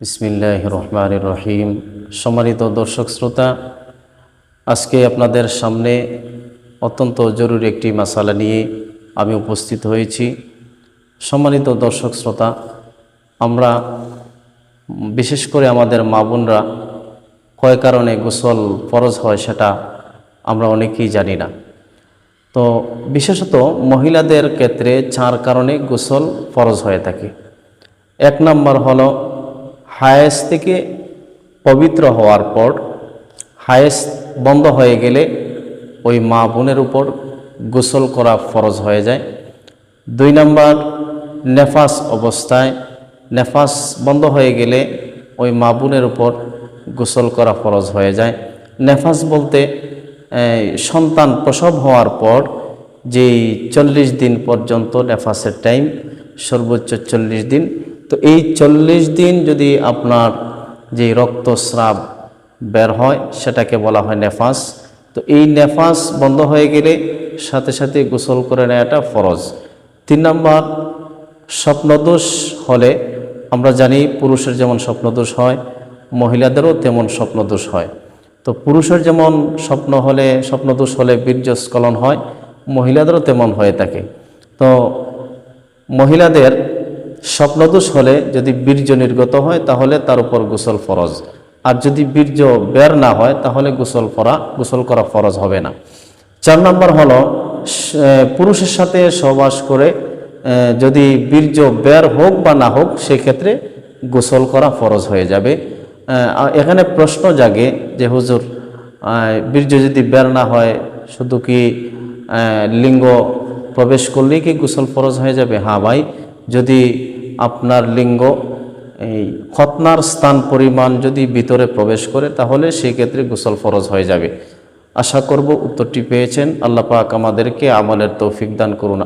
বিসমিল্লাহ রহমান রহিম সম্মানিত দর্শক শ্রোতা, আজকে আপনাদের সামনে অত্যন্ত জরুরি একটি মশালা নিয়ে আমি উপস্থিত হয়েছি। সম্মানিত দর্শক শ্রোতা, আমরা বিশেষ করে আমাদের মা বোনরা কয় কারণে গোসল ফরজ হয় সেটা আমরা অনেকেই জানি না। তো বিশেষত মহিলাদের ক্ষেত্রে চার কারণে গোসল ফরজ হয়ে থাকে। এক নম্বর হলো হায়েস থেকে পবিত্র হওয়ার পর হায়েস বন্ধ হয়ে গেলে ওই মা বোনের উপর গোসল করা ফরজ হয়ে যায়। দুই নম্বর, নেফাস অবস্থায় নেফাস বন্ধ হয়ে গেলে ওই মা বোনের উপর গোসল করা ফরজ হয়ে যায়। নেফাস বলতে সন্তান প্রসব হওয়ার পর যেই চল্লিশ দিন পর্যন্ত নেফাসের টাইম সর্বোচ্চ চল্লিশ দিন তো এই চল্লিশ দিন যদি আপনার যে রক্তস্রাব বের হয়, সেটাকে বলা হয় নেফাস। তো এই নেফাস বন্ধ হয়ে গেলে সাথে সাথে গোসল করে নেওয়াটা ফরজ। তিন নম্বর, স্বপ্নদোষ হলে আমরা জানি পুরুষের যেমন স্বপ্নদোষ হয়, মহিলাদেরও তেমন স্বপ্নদোষ হয়। তো পুরুষের যেমন স্বপ্ন হলে, স্বপ্নদোষ হলে বীর্যস্খলন হয়, মহিলাদেরও তেমন হয়ে থাকে। তো মহিলাদের স্বপ্নদোষ হলে যদি বীর্য নির্গত হয়, তাহলে তার উপর গোসল ফরজ। আর যদি বীর্য বের না হয়, তাহলে গোসল করা গোসল করা ফরজ হবে না। চার নম্বর হলো পুরুষের সাথে সহবাস করে যদি বীর্য বের হোক বা না হোক, সেক্ষেত্রে গোসল করা ফরজ হয়ে যাবে। এখানে প্রশ্ন জাগে যে, হুজুর বীর্য যদি বের না হয়, শুধু কি লিঙ্গ প্রবেশ করলেই কি গোসল ফরজ হয়ে যাবে? হ্যাঁ ভাই, যদি আপনার লিঙ্গ, এই খতনার স্থান পরিমাণ যদি ভিতরে প্রবেশ করে, তাহলে সেক্ষেত্রে গোসল ফরজ হয়ে যাবে। আশা করব উত্তরটি পেয়েছেন। আল্লাহ পাক আমাদেরকে আমলের তৌফিক দান করুন।